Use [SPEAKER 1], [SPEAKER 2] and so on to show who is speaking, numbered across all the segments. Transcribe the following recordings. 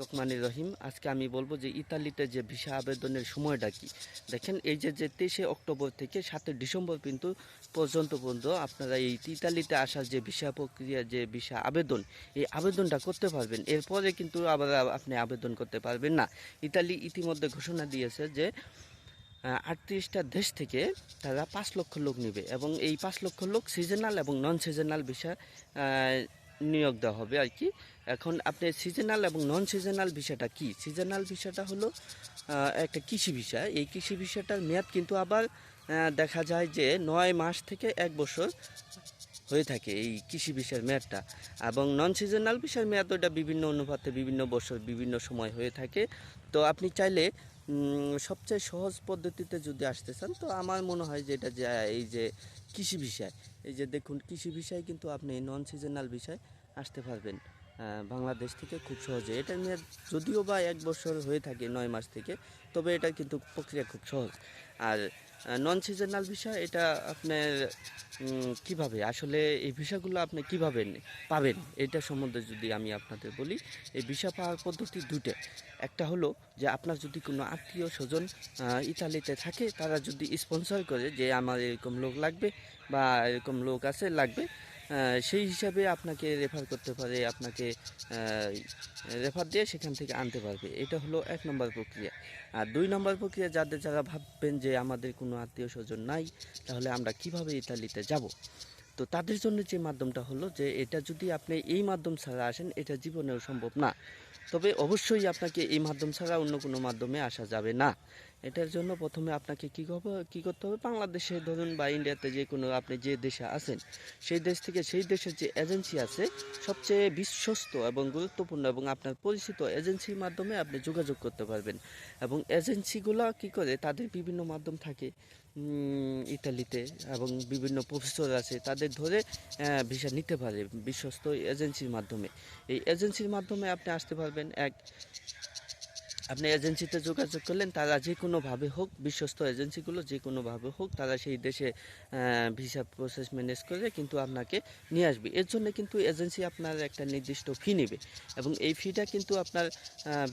[SPEAKER 1] রহমানির রহিম, আজকে আমি বলব যে ইতালিতে যে ভিসা আবেদনের সময়টা কি? দেখেন, এই যে যে তেইশে অক্টোবর থেকে সাতই ডিসেম্বর কিন্তু পর্যন্ত পর্যন্ত আপনারা এই ইতালিতে আসার যে ভিসা প্রক্রিয়া, যে ভিসা আবেদন, এই আবেদনটা করতে পারবেন। এরপরে কিন্তু আবার আপনি আবেদন করতে পারবেন না। ইতালি ইতিমধ্যে ঘোষণা দিয়েছে যে আটত্রিশটা দেশ থেকে তারা পাঁচ লক্ষ লোক নেবে এবং এই পাঁচ লক্ষ লোক সিজনাল এবং নন সিজনাল ভিসা নিয়োগ দেওয়া হবে আর কি। এখন আপনি সিজনাল এবং নন সিজনাল ভিসাটা কি? সিজনাল ভিসাটা হলো একটা কৃষি ভিসা। এই কৃষি ভিসাটার মেয়াদ কিন্তু আবার দেখা যায় যে নয় মাস থেকে এক বছর হয়ে থাকে এই কৃষি ভিসার মেয়াদটা। এবং নন সিজনাল ভিসার মেয়াদ ওটা বিভিন্ন অনুপাতে বিভিন্ন বছর, বিভিন্ন সময় হয়ে থাকে। তো আপনি চাইলে সবচেয়ে সহজ পদ্ধতিতে যদি আসতে চান, তো আমার মনে হয় যে এটা যে, এই যে কৃষি বিষয় এই যে দেখুন কৃষি বিষয় কিন্তু আপনি নন সিজনাল বিষয় আসতে পারবেন। বাংলাদেশ থেকে খুব সহজে। এটার মেয়াদ যদিও বা এক বছর হয়ে থাকে নয় মাস থেকে, তবে এটা কিন্তু প্রক্রিয়া খুব সহজ। আর নন সিজনাল বিষয় এটা আপনার কীভাবে? আসলে এই ভিসাগুলো আপনি কীভাবে পাবেন? এটা সম্বন্ধে যদি আমি আপনাদের বলি, এই ভিসা পাওয়ার পদ্ধতি দুটো একটা হলো যে, আপনার যদি কোনো আত্মীয় স্বজন ইতালিতে থাকে, তারা যদি স্পন্সর করে যে, আমার এরকম লোক লাগবে বা এরকম লোক আছে, লাগবে। সেই হিসাবে আপনাকে রেফার করতে পারে, আপনাকে রেফার দিয়ে সেখান থেকে আনতে পারবে। এটা হলো এক নম্বর প্রক্রিয়া। আর দুই নম্বর প্রক্রিয়া, যাদের, যারা ভাববেন যে আমাদের কোনো আত্মীয় স্বজন নাই, তাহলে আমরা কীভাবে ইতালিতে যাব? তো তাদের জন্য যে মাধ্যমটা হলো যে, এটা যদি আপনি এই মাধ্যম ছাড়া আসেন, এটা জীবনেও সম্ভব না। তবে অবশ্যই আপনাকে এই মাধ্যম ছাড়া অন্য কোনো মাধ্যমে আসা যাবে না। এটার জন্য প্রথমে আপনাকে কী করবে, কী করতে হবে? বাংলাদেশে ধরুন বা ইন্ডিয়াতে যে কোনো আপনি যে দেশে আছেন, সেই দেশ থেকে সেই দেশের যে এজেন্সি আছে, সবচেয়ে বিশ্বস্ত এবং গুরুত্বপূর্ণ এবং আপনার পরিচিত এজেন্সির মাধ্যমে আপনি যোগাযোগ করতে পারবেন। এবং এজেন্সিগুলো কি করে? তাদের বিভিন্ন মাধ্যম থাকে ইতালিতে এবং বিভিন্ন প্রফেসর আছে, তাদের ধরে ভিসা নিতে পারে বিশ্বস্ত এজেন্সির মাধ্যমে। এই এজেন্সির মাধ্যমে আপনি আসতে পারবেন। এক আপনি এজেন্সিতে যোগাযোগ করলেন, তারা যে কোনোভাবে হোক, বিশ্বস্ত এজেন্সিগুলো যে কোনোভাবে হোক, তারা সেই দেশে ভিসা প্রসেস ম্যানেজ করে কিন্তু আপনাকে নিয়ে আসবে। এর জন্য কিন্তু এজেন্সি আপনার একটা নির্দিষ্ট ফি নেবে এবং এই ফিটা কিন্তু আপনার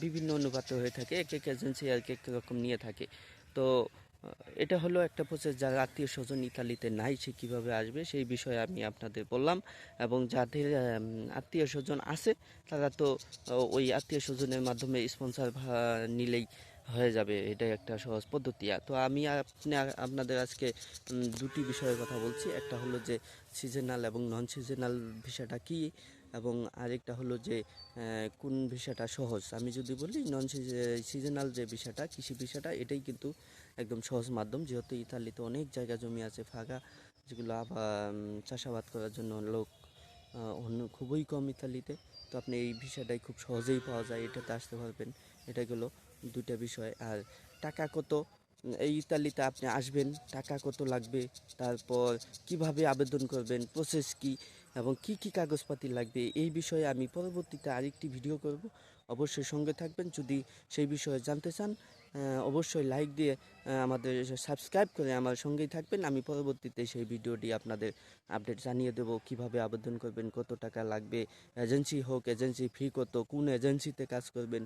[SPEAKER 1] বিভিন্ন অনুপাতে হয়ে থাকে। এক এক এজেন্সি এক এক রকম নিয়ে থাকে। তো এটা হলো একটা প্রসেস যারা আত্মীয় স্বজন ইতালিতে নাই, সে কীভাবে আসবে সেই বিষয়ে আমি আপনাদের বললাম। এবং যাদের আত্মীয় স্বজন আছে, তারা তো ওই আত্মীয় স্বজনের মাধ্যমে স্পন্সর নিলেই হয়ে যাবে। এটাই একটা সহজ পদ্ধতি। তো আমি আপনি, আপনাদের আজকে দুটি বিষয়ের কথা বলছি। একটা হলো যে সিজনাল এবং নন সিজনাল ভিসাটা কি এবং আরেকটা হলো যে কোন ভিসাটা সহজ? আমি যদি বলি নন সিজনাল যে ভিসাটা, কৃষি ভিসাটা, এটাই কিন্তু একদম সহজ মাধ্যম। যেহেতু ইতালিতে অনেক জায়গা জমি আছে ফাঁকা, যেগুলো আবার চাষাবাদ করার জন্য লোক অন্য খুবই কম ইতালিতে। তো আপনি এই ভিসাটাই খুব সহজেই পাওয়া যায়, এটাতে আসতে পারবেন। এটা গেলো দুইটা বিষয়। আর টাকা কত? এই ইতালিতে আপনি আসবেন, টাকা কত লাগবে? তারপর কীভাবে আবেদন করবেন? প্রসেস কি? এবং কি কি কাগজপাতি লাগবে এই বিষয়ে আমি পরবর্তীতে আরেকটি ভিডিও করব। অবশ্যই সঙ্গে থাকবেন। যদি সেই বিষয়ে জানতে চান অবশ্যই লাইক দিয়ে আমাদের সাবস্ক্রাইব করে আমার সঙ্গেই থাকবেন। আমি পরবর্তীতে সেই ভিডিওটি আপনাদের আপডেট জানিয়ে দেব। কীভাবে আবেদন করবেন, কত টাকা লাগবে, এজেন্সি হোক, এজেন্সি ফি কত, কোন এজেন্সিতে কাজ করবেন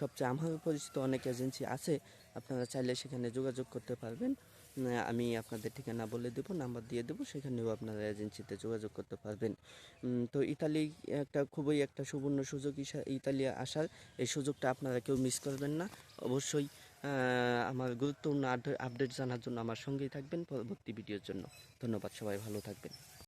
[SPEAKER 1] সবচেয়ে আমার পরিচিত অনেক এজেন্সি আছে। আপনারা চাইলে সেখানে যোগাযোগ করতে পারবেন। আমি আপনাদের ঠিকানা বলে দেব, নাম্বার দিয়ে দেবো, সেখানেও আপনারা এজেন্সিতে যোগাযোগ করতে পারবেন। তো ইতালি একটা খুবই একটা সুবর্ণ সুযোগ ইতালি আসার, এই সুযোগটা আপনারা কেউ মিস করবেন না। অবশ্যই আমার গুরুত্বপূর্ণ আপডেট জানার জন্য আমার সঙ্গেই থাকবেন। পরবর্তী ভিডিওর জন্য। ধন্যবাদ, সবাই ভালো থাকবেন।